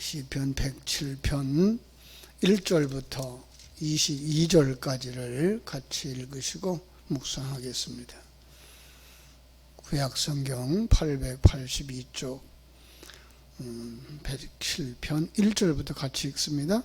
시편 107편 1절부터 22절까지를 같이 읽으시고 묵상하겠습니다. 구약성경 882쪽 107편 1절부터 같이 읽습니다.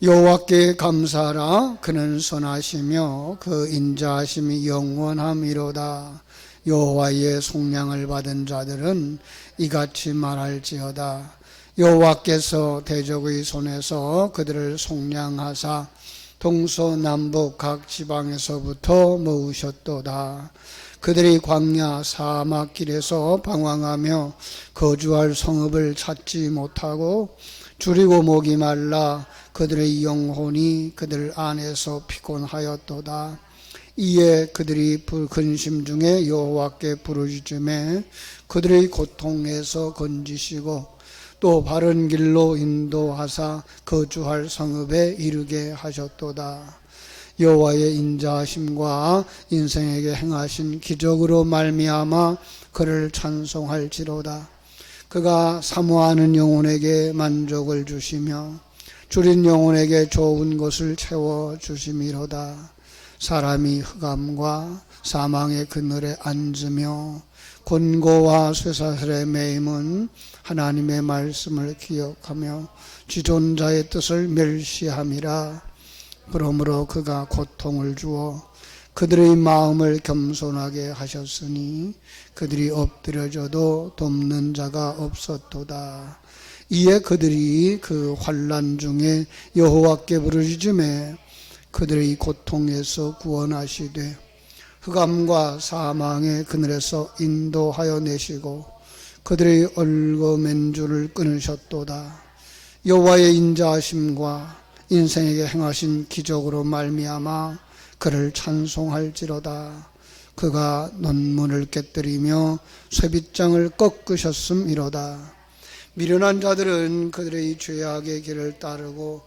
여호와께 감사하라 그는 선하시며 그 인자하심이 영원함이로다 여호와의 속량을 받은 자들은 이같이 말할지어다 여호와께서 대적의 손에서 그들을 속량하사 동서남북 각 지방에서부터 모으셨도다 그들이 광야 사막 길에서 방황하며 거주할 성읍을 찾지 못하고 줄이고 목이 말라 그들의 영혼이 그들 안에서 피곤하였도다. 이에 그들이 근심 중에 여호와께 부르짖음에 그들의 고통에서 건지시고 또 바른 길로 인도하사 거주할 성읍에 이르게 하셨도다. 여호와의 인자하심과 인생에게 행하신 기적으로 말미암아 그를 찬송할지로다. 그가 사모하는 영혼에게 만족을 주시며 줄인 영혼에게 좋은 것을 채워 주심이로다. 사람이 흑암과 사망의 그늘에 앉으며 곤고와 쇠사슬에 매임은 하나님의 말씀을 기억하며 지존자의 뜻을 멸시함이라. 그러므로 그가 고통을 주어 그들의 마음을 겸손하게 하셨으니 그들이 엎드려져도 돕는 자가 없었도다. 이에 그들이 그 환란 중에 여호와께 부르짖음에 그들의 고통에서 구원하시되 흑암과 사망의 그늘에서 인도하여 내시고 그들의 얼거맨 줄을 끊으셨도다. 여호와의 인자하심과 인생에게 행하신 기적으로 말미암아 그를 찬송할지로다. 그가 논문을 깨뜨리며 쇠빗장을 꺾으셨음이로다. 미련한 자들은 그들의 죄악의 길을 따르고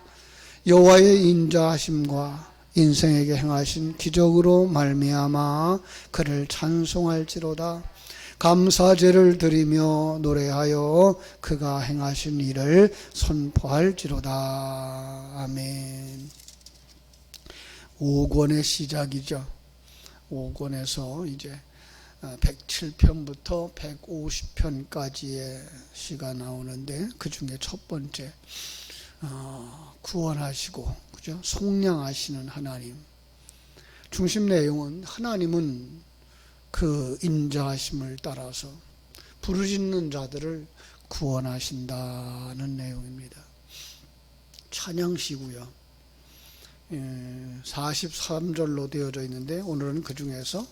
여호와의 인자하심과 인생에게 행하신 기적으로 말미암아 그를 찬송할지로다. 감사제를 드리며 노래하여 그가 행하신 일을 선포할지로다. 아멘. 5권의 시작이죠. 5권에서 이제 107편부터 150편까지의 시가 나오는데 그 중에 첫 번째 어, 구원하시고 그죠? 속량하시는 하나님. 중심 내용은 하나님은 그 인자하심을 따라서 부르짖는 자들을 구원하신다는 내용입니다. 찬양시고요. 43절로 되어져 있는데 오늘은 그 중에서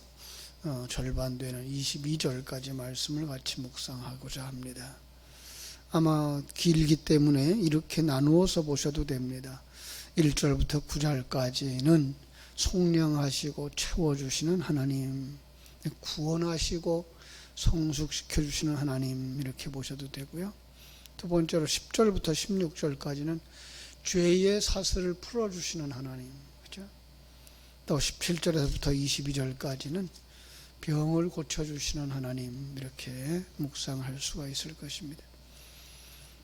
어, 절반 되는 22절까지 말씀을 같이 묵상하고자 합니다. 아마 길기 때문에 이렇게 나누어서 보셔도 됩니다. 1절부터 9절까지는 속량하시고 채워주시는 하나님, 구원하시고 성숙시켜 주시는 하나님 이렇게 보셔도 되고요. 두 번째로 10절부터 16절까지는 죄의 사슬을 풀어 주시는 하나님. 그죠? 또 17절에서부터 22절까지는 병을 고쳐 주시는 하나님 이렇게 묵상할 수가 있을 것입니다.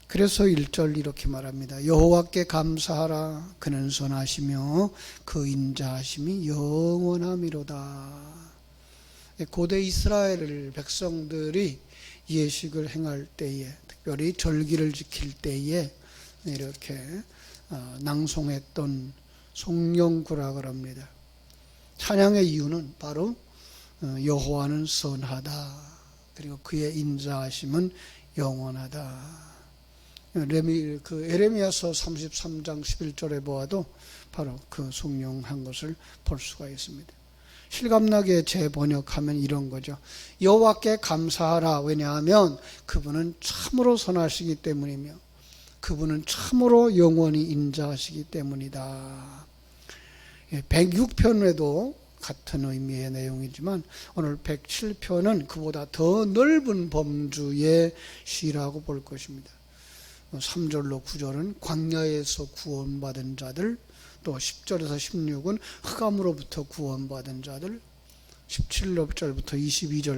그래서 1절 이렇게 말합니다. 여호와께 감사하라 그는 선하시며 그 인자하심이 영원함이로다. 고대 이스라엘 백성들이 예식을 행할 때에 특별히 절기를 지킬 때에 이렇게 어, 낭송했던 송영구라고 합니다. 찬양의 이유는 바로 어, 여호와는 선하다. 그리고 그의 인자하심은 영원하다. 레미 그 에레미야서 33장 11절에 보아도 바로 그 송영한 것을 볼 수가 있습니다. 실감나게 재번역하면 이런 거죠. 여호와께 감사하라. 왜냐하면 그분은 참으로 선하시기 때문이며 그분은 참으로 영원히 인자하시기 때문이다. 106편에도 같은 의미의 내용이지만 오늘 107편은 그보다 더 넓은 범주의 시라고 볼 것입니다. 3절로 9절은 광야에서 구원받은 자들, 또 10절에서 16은 흑암으로부터 구원받은 자들, 17절부터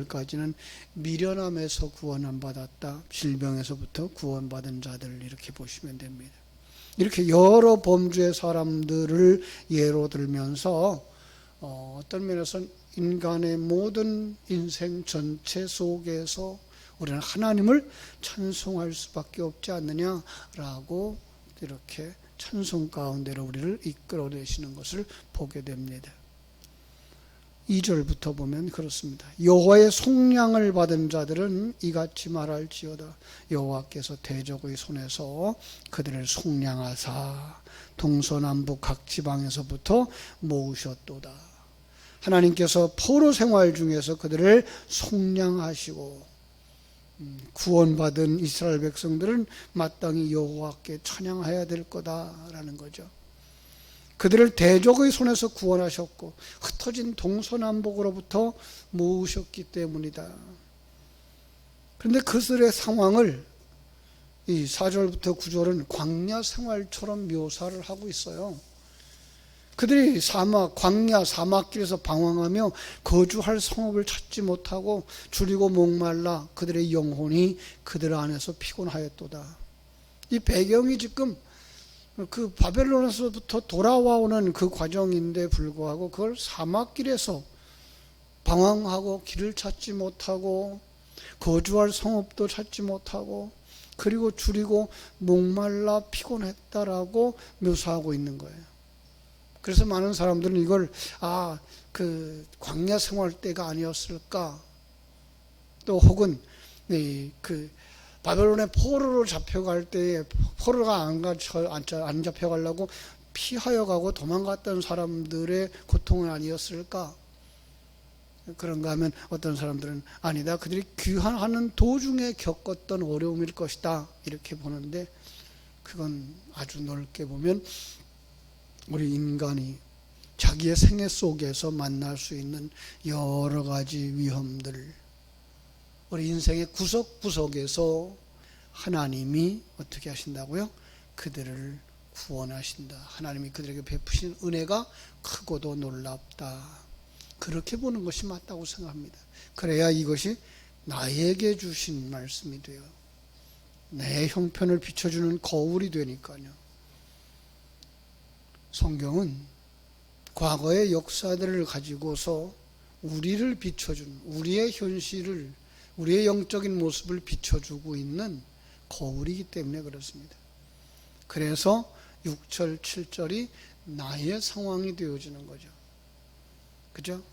22절까지는 미련함에서 구원을 받았다. 질병에서부터 구원받은 자들 이렇게 보시면 됩니다. 이렇게 여러 범주의 사람들을 예로 들면서 어, 어떤 면에서 인간의 모든 인생 전체 속에서 우리는 하나님을 찬송할 수밖에 없지 않느냐라고 이렇게 찬송 가운데로 우리를 이끌어내시는 것을 보게 됩니다. 2절부터 보면 그렇습니다. 여호와의 속량을 받은 자들은 이같이 말할지어다. 여호와께서 대적의 손에서 그들을 속량하사 동서남북 각 지방에서부터 모으셨도다. 하나님께서 포로 생활 중에서 그들을 속량하시고 음, 구원받은 이스라엘 백성들은 마땅히 여호와께 찬양해야 될 거다라는 거죠. 그들을 대적의 손에서 구원하셨고 흩어진 동서남북으로부터 모으셨기 때문이다. 그런데 그들의 상황을 이 4절부터 9절은 광야 생활처럼 묘사를 하고 있어요. 그들이 사막, 광야, 사막길에서 방황하며 거주할 성읍을 찾지 못하고 줄이고 목말라 그들의 영혼이 그들 안에서 피곤하였도다. 이 배경이 지금 그 바벨론에서부터 돌아와오는 그 과정인데 불구하고 그걸 사막길에서 방황하고 길을 찾지 못하고 거주할 성읍도 찾지 못하고 그리고 줄이고 목말라 피곤했다라고 묘사하고 있는 거예요. 그래서 많은 사람들은 이걸 아 그 광야 생활 때가 아니었을까 또 혹은 그 바벨론의 포로로 잡혀갈 때 포로가 안, 갇혀, 안 잡혀가려고 피하여 가고 도망갔던 사람들의 고통은 아니었을까? 그런가 하면 어떤 사람들은 아니다. 그들이 귀환하는 도중에 겪었던 어려움일 것이다. 이렇게 보는데 그건 아주 넓게 보면 우리 인간이 자기의 생애 속에서 만날 수 있는 여러 가지 위험들, 우리 인생의 구석구석에서 하나님이 어떻게 하신다고요? 그들을 구원하신다. 하나님이 그들에게 베푸신 은혜가 크고도 놀랍다. 그렇게 보는 것이 맞다고 생각합니다. 그래야 이것이 나에게 주신 말씀이 돼요. 내 형편을 비춰주는 거울이 되니까요. 성경은 과거의 역사들을 가지고서 우리를 비춰준 우리의 현실을 우리의 영적인 모습을 비춰주고 있는 거울이기 때문에 그렇습니다. 그래서 6절, 7절이 나의 상황이 되어지는 거죠. 그죠?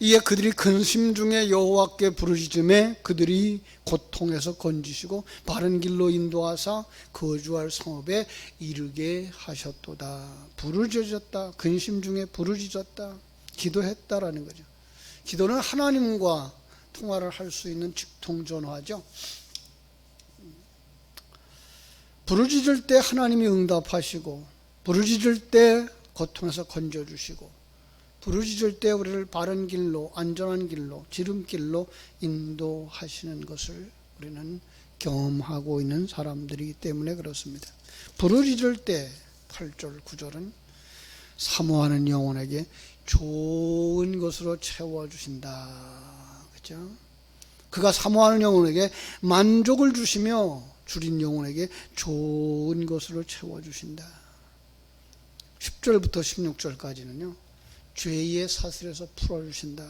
이에 그들이 근심 중에 여호와께 부르짖음에 그들이 고통에서 건지시고 바른 길로 인도하사 거주할 성읍에 이르게 하셨도다. 부르짖었다. 근심 중에 부르짖었다. 기도했다라는 거죠. 기도는 하나님과 통화를 할 수 있는 직통 전화죠. 부르짖을 때 하나님이 응답하시고 부르짖을 때 고통에서 건져 주시고 부르짖을 때 우리를 바른 길로 안전한 길로 지름길로 인도하시는 것을 우리는 경험하고 있는 사람들이기 때문에 그렇습니다. 부르짖을 때 8절 9절은 사모하는 영혼에게 좋은 것으로 채워 주신다. 그죠? 그가 사모하는 영혼에게 만족을 주시며 줄인 영혼에게 좋은 것으로 채워 주신다. 10절부터 16절까지는요, 죄의 사슬에서 풀어주신다.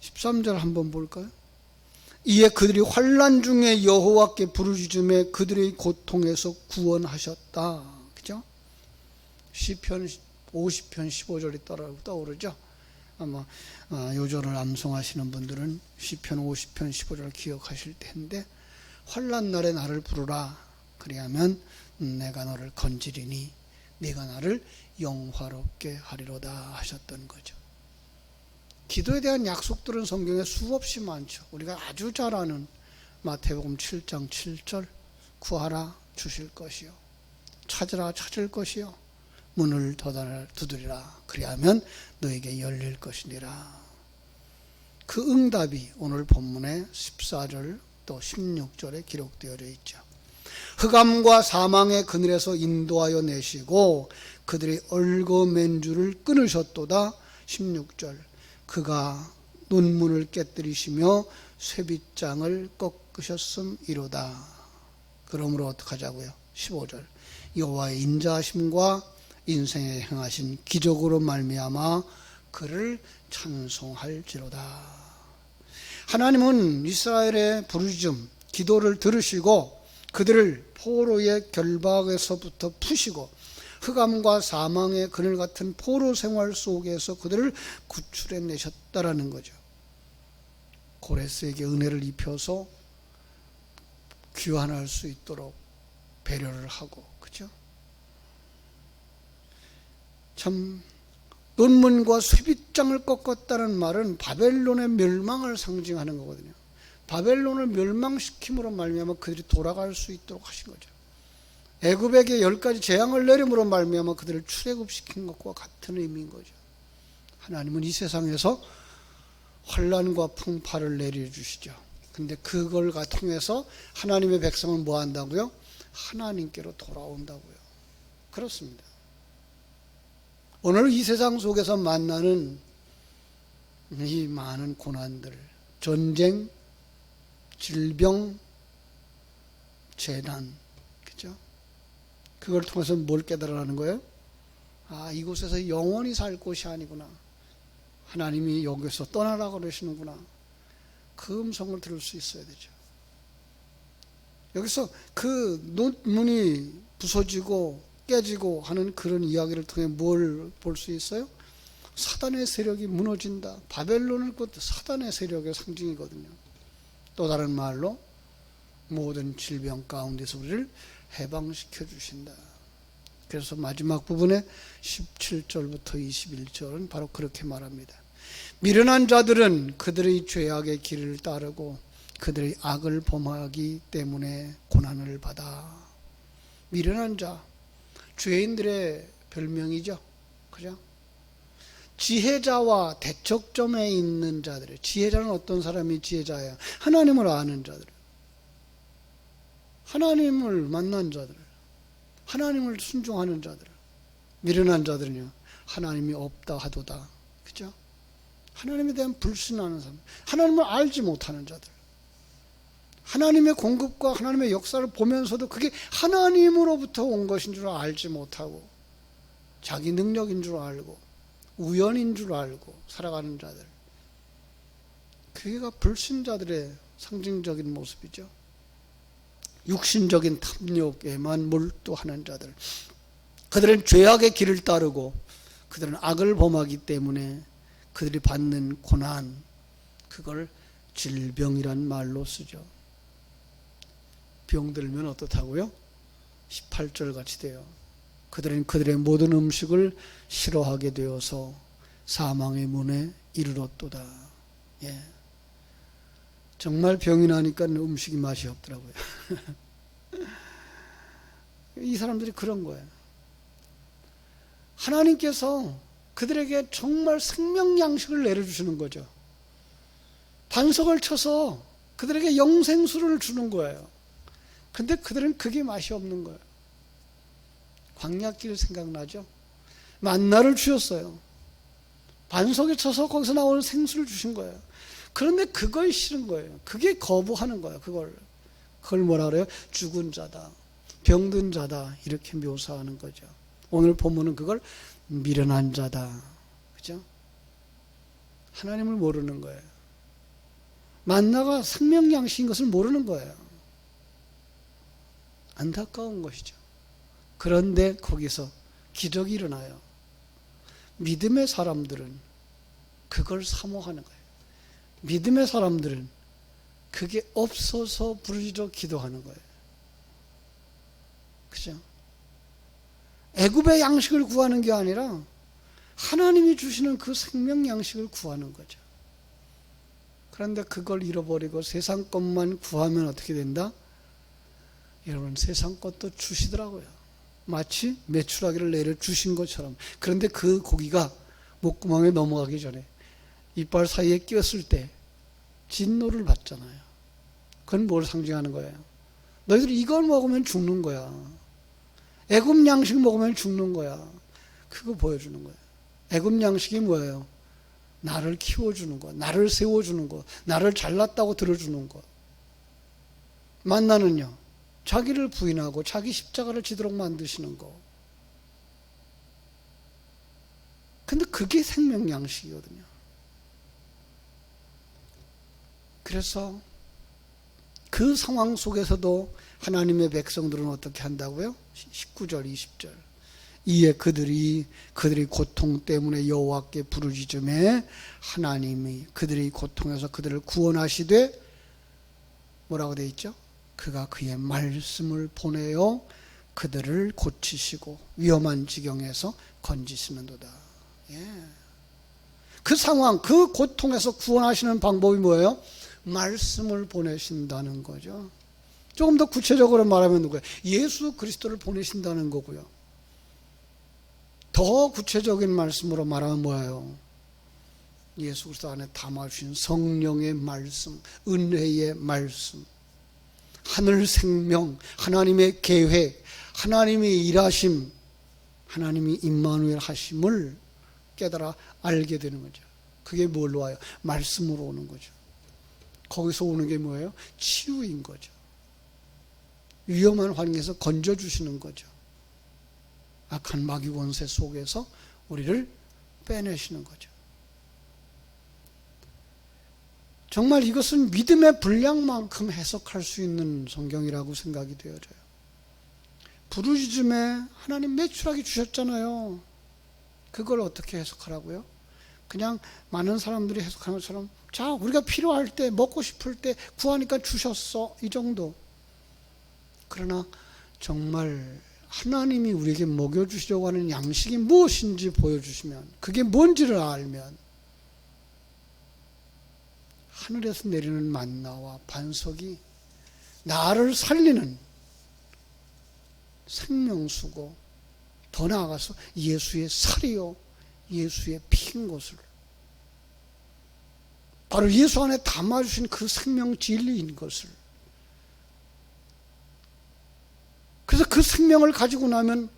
13절 한번 볼까요? 이에 그들이 환란 중에 여호와께 부르짖음에 그들의 고통에서 구원하셨다. 그죠? 시편 50편 15절이 떠오르죠? 아마 어, 요절을 암송하시는 분들은 시편 50편 15절 기억하실 텐데 환란 날에 나를 부르라 그리하면 내가 너를 건지리니 네가 나를 영화롭게 하리로다 하셨던 거죠. 기도에 대한 약속들은 성경에 수없이 많죠. 우리가 아주 잘 아는 마태복음 7장 7절 구하라 주실 것이요 찾으라 찾을 것이요 문을 두드리라 그리하면 너에게 열릴 것이니라 그 응답이 오늘 본문의 14절 또 16절에 기록되어 있죠. 흑암과 사망의 그늘에서 인도하여 내시고 그들의 얼거맨주를 끊으셨도다. 16절 그가 눈문을 깨뜨리시며 쇠빗장을 꺾으셨음 이로다. 그러므로 어떡하자고요? 15절 여호와의 인자하심과 인생에 행하신 기적으로 말미암아 그를 찬송할지로다. 하나님은 이스라엘의 부르짖음, 기도를 들으시고 그들을 포로의 결박에서부터 푸시고 흑암과 사망의 그늘 같은 포로 생활 속에서 그들을 구출해 내셨다라는 거죠. 고레스에게 은혜를 입혀서 귀환할 수 있도록 배려를 하고 그죠? 참 논문과 쇠빗장을 꺾었다는 말은 바벨론의 멸망을 상징하는 거거든요. 바벨론을 멸망시킴으로 말미암아 그들이 돌아갈 수 있도록 하신 거죠. 애굽에게 열 가지 재앙을 내림으로 말미암아 그들을 출애굽시킨 것과 같은 의미인 거죠. 하나님은 이 세상에서 환란과 풍파를 내려주시죠. 근데 그걸 통해서 하나님의 백성은 뭐 한다고요? 하나님께로 돌아온다고요. 그렇습니다. 오늘 이 세상 속에서 만나는 이 많은 고난들, 전쟁, 질병, 재난? 그걸 통해서 뭘 깨달아가는 거예요? 아, 이곳에서 영원히 살 곳이 아니구나. 하나님이 여기서 떠나라 그러시는구나. 그 음성을 들을 수 있어야 되죠. 여기서 그 논문이 부서지고 깨지고 하는 그런 이야기를 통해 뭘 볼 수 있어요? 사단의 세력이 무너진다. 바벨론을 곧 사단의 세력의 상징이거든요. 또 다른 말로 모든 질병 가운데서 우리를 해방시켜 주신다. 그래서 마지막 부분에 17절부터 21절은 바로 그렇게 말합니다. 미련한 자들은 그들의 죄악의 길을 따르고 그들의 악을 범하기 때문에 고난을 받아. 미련한 자, 죄인들의 별명이죠. 그죠? 지혜자와 대척점에 있는 자들. 지혜자는 어떤 사람이 지혜자예요? 하나님을 아는 자들. 하나님을 만난 자들. 하나님을 순종하는 자들. 미련한 자들은요. 하나님이 없다 하도다. 그죠? 하나님에 대한 불신하는 사람. 하나님을 알지 못하는 자들. 하나님의 공급과 하나님의 역사를 보면서도 그게 하나님으로부터 온 것인 줄 알지 못하고 자기 능력인 줄 알고 우연인 줄 알고 살아가는 자들. 그게가 불신자들의 상징적인 모습이죠. 육신적인 탐욕에만 몰두하는 자들. 그들은 죄악의 길을 따르고 그들은 악을 범하기 때문에 그들이 받는 고난, 그걸 질병이란 말로 쓰죠. 병들면 어떻다고요? 18절 같이 돼요. 그들은 그들의 모든 음식을 싫어하게 되어서 사망의 문에 이르렀도다. 예. 정말 병이 나니까 음식이 맛이 없더라고요. 이 사람들이 그런 거예요. 하나님께서 그들에게 정말 생명 양식을 내려주시는 거죠. 반석을 쳐서 그들에게 영생수를 주는 거예요. 근데 그들은 그게 맛이 없는 거예요. 광약길 생각나죠? 만나를 주셨어요. 반석에 쳐서 거기서 나오는 생수를 주신 거예요. 그런데 그걸 싫은 거예요. 그게 거부하는 거예요. 그걸. 그걸 뭐라 그래요? 죽은 자다. 병든 자다. 이렇게 묘사하는 거죠. 오늘 본문은 그걸 미련한 자다. 그죠? 하나님을 모르는 거예요. 만나가 생명양식인 것을 모르는 거예요. 안타까운 것이죠. 그런데 거기서 기적이 일어나요. 믿음의 사람들은 그걸 사모하는 거예요. 믿음의 사람들은 그게 없어서 부르짖어 기도하는 거예요. 그죠? 애굽의 양식을 구하는 게 아니라 하나님이 주시는 그 생명 양식을 구하는 거죠. 그런데 그걸 잃어버리고 세상 것만 구하면 어떻게 된다? 여러분 세상 것도 주시더라고요. 마치 메추라기를 내려 주신 것처럼. 그런데 그 고기가 목구멍에 넘어가기 전에 이빨 사이에 끼었을 때 진노를 받잖아요. 그건 뭘 상징하는 거예요? 너희들 이걸 먹으면 죽는 거야. 애굽 양식 먹으면 죽는 거야. 그거 보여주는 거예요. 애굽 양식이 뭐예요? 나를 키워주는 거, 나를 세워주는 거, 나를 잘났다고 들어주는 거. 만나는요, 자기를 부인하고 자기 십자가를 지도록 만드시는 거. 근데 그게 생명 양식이거든요. 그래서 그 상황 속에서도 하나님의 백성들은 어떻게 한다고요? 19절, 20절. 이에 그들이 그들의 고통 때문에 여호와께 부르짖음에 하나님이 그들의 고통에서 그들을 구원하시되 뭐라고 돼 있죠? 그가 그의 말씀을 보내어 그들을 고치시고 위험한 지경에서 건지시는도다. 예. 그 상황, 그 고통에서 구원하시는 방법이 뭐예요? 말씀을 보내신다는 거죠. 조금 더 구체적으로 말하면 누구예요? 예수 그리스도를 보내신다는 거고요. 더 구체적인 말씀으로 말하면 뭐예요? 예수 그리스도 안에 담아주신 성령의 말씀, 은혜의 말씀, 하늘 생명, 하나님의 계획, 하나님의 일하심, 하나님이 임마누엘 하심을 깨달아 알게 되는 거죠. 그게 뭘로 와요? 말씀으로 오는 거죠. 거기서 오는 게 뭐예요? 치유인 거죠. 위험한 환경에서 건져주시는 거죠. 악한 마귀 원세 속에서 우리를 빼내시는 거죠. 정말 이것은 믿음의 분량만큼 해석할 수 있는 성경이라고 생각이 되어져요. 부르짖음에 하나님 매출하게 주셨잖아요. 그걸 어떻게 해석하라고요? 그냥 많은 사람들이 해석하는 것처럼 자 우리가 필요할 때 먹고 싶을 때 구하니까 주셨어 이 정도. 그러나 정말 하나님이 우리에게 먹여주시려고 하는 양식이 무엇인지 보여주시면 그게 뭔지를 알면 하늘에서 내리는 만나와 반석이 나를 살리는 생명수고 더 나아가서 예수의 살이요 예수의 피인 것을 바로 예수 안에 담아주신 그 생명 진리인 것을. 그래서 그 생명을 가지고 나면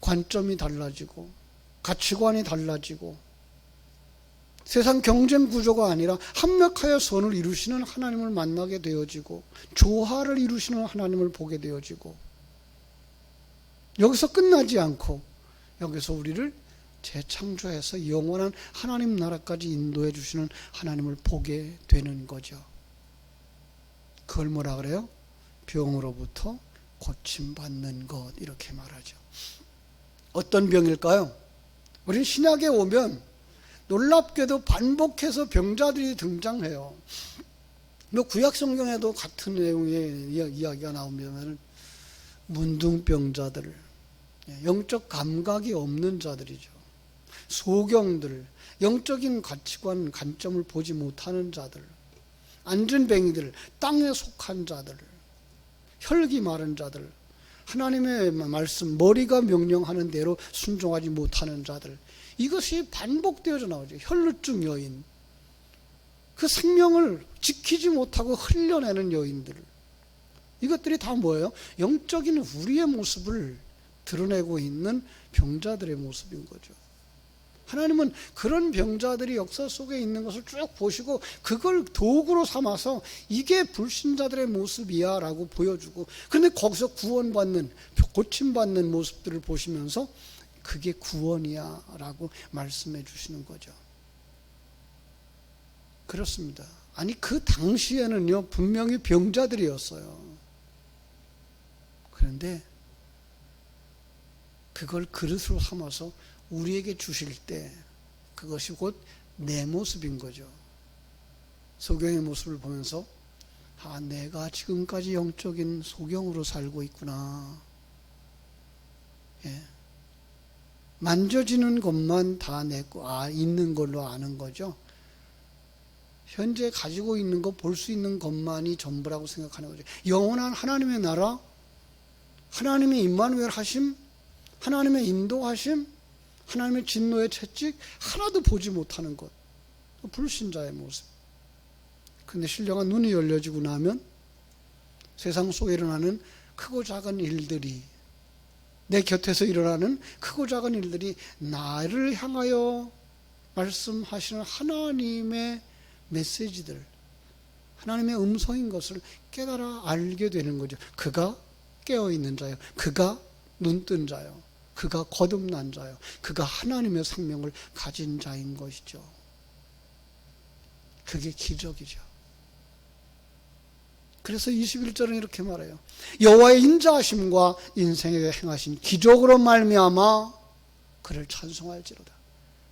관점이 달라지고 가치관이 달라지고 세상 경쟁 구조가 아니라 합력하여 선을 이루시는 하나님을 만나게 되어지고 조화를 이루시는 하나님을 보게 되어지고 여기서 끝나지 않고 여기서 우리를 재창조해서 영원한 하나님 나라까지 인도해 주시는 하나님을 보게 되는 거죠. 그걸 뭐라 그래요? 병으로부터 고침받는 것 이렇게 말하죠. 어떤 병일까요? 우리 신약에 오면 놀랍게도 반복해서 병자들이 등장해요. 뭐 구약 성경에도 같은 내용의 이야기가 나오면 문둥병자들, 영적 감각이 없는 자들이죠. 소경들, 영적인 가치관, 관점을 보지 못하는 자들, 안전뱅이들, 땅에 속한 자들, 혈기 마른 자들, 하나님의 말씀, 머리가 명령하는 대로 순종하지 못하는 자들, 이것이 반복되어져 나오죠. 혈루증 여인. 그 생명을 지키지 못하고 흘려내는 여인들. 이것들이 다 뭐예요? 영적인 우리의 모습을 드러내고 있는 병자들의 모습인 거죠. 하나님은 그런 병자들이 역사 속에 있는 것을 쭉 보시고 그걸 도구로 삼아서 이게 불신자들의 모습이야 라고 보여주고 그런데 거기서 구원받는 고침받는 모습들을 보시면서 그게 구원이야 라고 말씀해 주시는 거죠. 그렇습니다. 아니 그 당시에는요 분명히 병자들이었어요. 그런데 그걸 그릇으로 삼아서 우리에게 주실 때 그것이 곧 내 모습인 거죠. 소경의 모습을 보면서 아 내가 지금까지 영적인 소경으로 살고 있구나. 예. 만져지는 것만 다내 거, 아, 있는 걸로 아는 거죠. 현재 가지고 있는 것, 볼수 있는 것만이 전부라고 생각하는 거죠. 영원한 하나님의 나라, 하나님의 임마누엘 하심, 하나님의 인도하심, 하나님의 진노의 채찍 하나도 보지 못하는 것. 불신자의 모습. 근데 신령한 눈이 열려지고 나면 세상 속에 일어나는 크고 작은 일들이 내 곁에서 일어나는 크고 작은 일들이 나를 향하여 말씀하시는 하나님의 메시지들, 하나님의 음성인 것을 깨달아 알게 되는 거죠. 그가 깨어 있는 자요. 그가 눈 뜬 자요. 그가 거듭난 자요. 그가 하나님의 생명을 가진 자인 것이죠. 그게 기적이죠. 그래서 21절은 이렇게 말해요. 여호와의 인자하심과 인생에게 행하신 기적으로 말미암아 그를 찬송할지로다.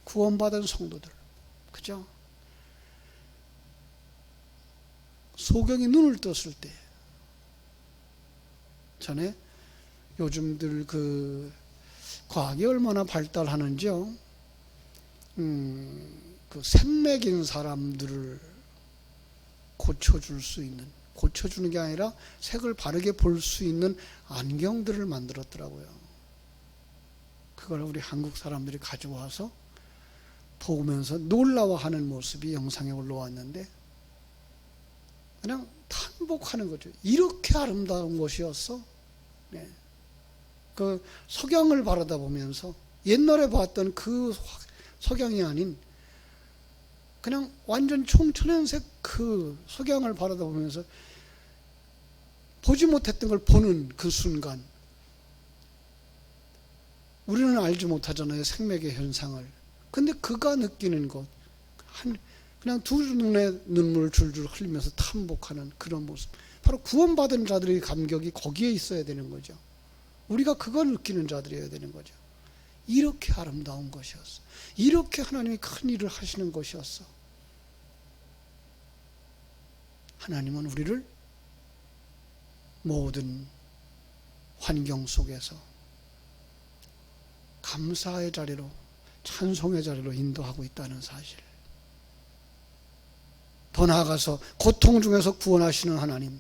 구원받은 성도들. 그죠? 소경이 눈을 떴을 때 전에 요즘들 그 과학이 얼마나 발달하는지요. 음, 그 생맥인 사람들을 고쳐줄 수 있는 고쳐주는 게 아니라 색을 바르게 볼 수 있는 안경들을 만들었더라고요. 그걸 우리 한국 사람들이 가져와서 보면서 놀라워하는 모습이 영상에 올라왔는데 그냥 탄복하는 거죠. 이렇게 아름다운 곳이었어. 네. 그 석양을 바라다 보면서 옛날에 봤던 그 석양이 아닌 그냥 완전 총천연색 그 석양을 바라다 보면서 보지 못했던 걸 보는 그 순간 우리는 알지 못하잖아요 생맥의 현상을. 근데 그가 느끼는 것 한, 그냥 두 눈에 눈물을 줄줄 흘리면서 탐복하는 그런 모습. 바로 구원받은 자들의 감격이 거기에 있어야 되는 거죠 우리가 그걸 느끼는 자들이어야 되는 거죠 이렇게 아름다운 것이었어 이렇게 하나님이 큰 일을 하시는 것이었어 하나님은 우리를 모든 환경 속에서 감사의 자리로 찬송의 자리로 인도하고 있다는 사실. 더 나아가서 고통 중에서 구원하시는 하나님.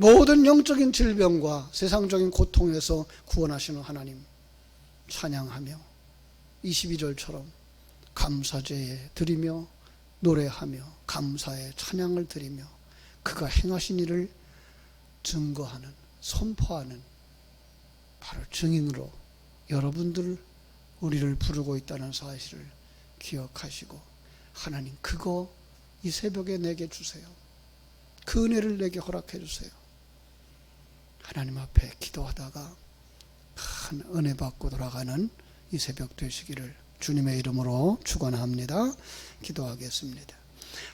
모든 영적인 질병과 세상적인 고통에서 구원하시는 하나님. 찬양하며 22절처럼 감사제에 드리며 노래하며 감사의 찬양을 드리며 그가 행하신 일을 증거하는 선포하는 바로 증인으로 여러분들 우리를 부르고 있다는 사실을 기억하시고 하나님 그거 이 새벽에 내게 주세요. 그 은혜를 내게 허락해 주세요. 하나님 앞에 기도하다가 큰 은혜 받고 돌아가는 이 새벽 되시기를 주님의 이름으로 축원합니다. 기도하겠습니다.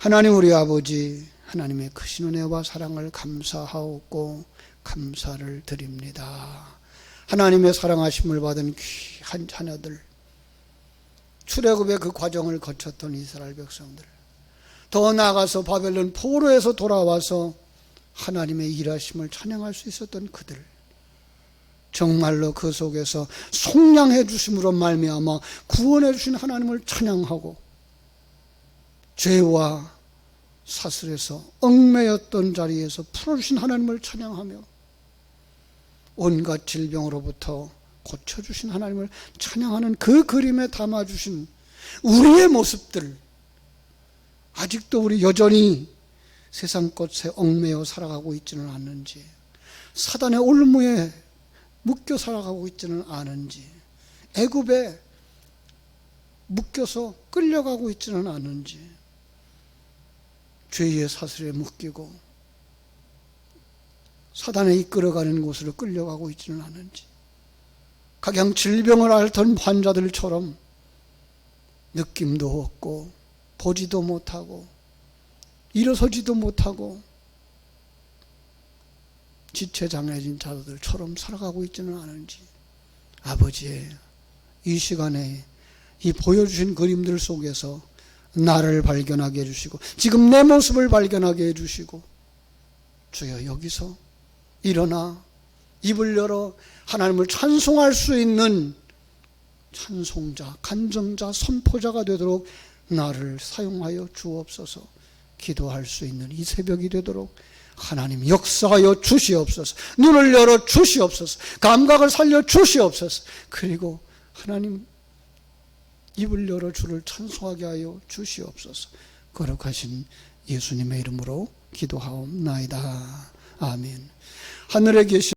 하나님 우리 아버지 하나님의 크신 은혜와 사랑을 감사하옵고 감사를 드립니다. 하나님의 사랑하심을 받은 귀한 자녀들 출애굽의 그 과정을 거쳤던 이스라엘 백성들 더 나아가서 바벨론 포로에서 돌아와서 하나님의 일하심을 찬양할 수 있었던 그들. 정말로 그 속에서 속량해 주심으로 말미암아 구원해 주신 하나님을 찬양하고 죄와 사슬에서 얽매였던 자리에서 풀어주신 하나님을 찬양하며 온갖 질병으로부터 고쳐주신 하나님을 찬양하는 그 그림에 담아주신 우리의 모습들. 아직도 우리 여전히 세상 것에 얽매여 살아가고 있지는 않는지 사단의 올무에 묶여 살아가고 있지는 않은지 애굽에 묶여서 끌려가고 있지는 않은지 죄의 사슬에 묶이고 사단에 이끌어가는 곳으로 끌려가고 있지는 않은지 각양 질병을 앓던 환자들처럼 느낌도 없고 보지도 못하고 일어서지도 못하고 지체장애진 자들처럼 살아가고 있지는 않은지. 아버지의 이 시간에 이 보여주신 그림들 속에서 나를 발견하게 해주시고 지금 내 모습을 발견하게 해주시고 주여 여기서 일어나 입을 열어 하나님을 찬송할 수 있는 찬송자, 간정자, 선포자가 되도록 나를 사용하여 주옵소서 기도할 수 있는 이 새벽이 되도록 하나님 역사하여 주시옵소서. 눈을 열어 주시옵소서. 감각을 살려 주시옵소서. 그리고 하나님 입을 열어 주를 찬송하게 하여 주시옵소서. 거룩하신 예수님의 이름으로 기도하옵나이다. 아멘. 하늘에 계신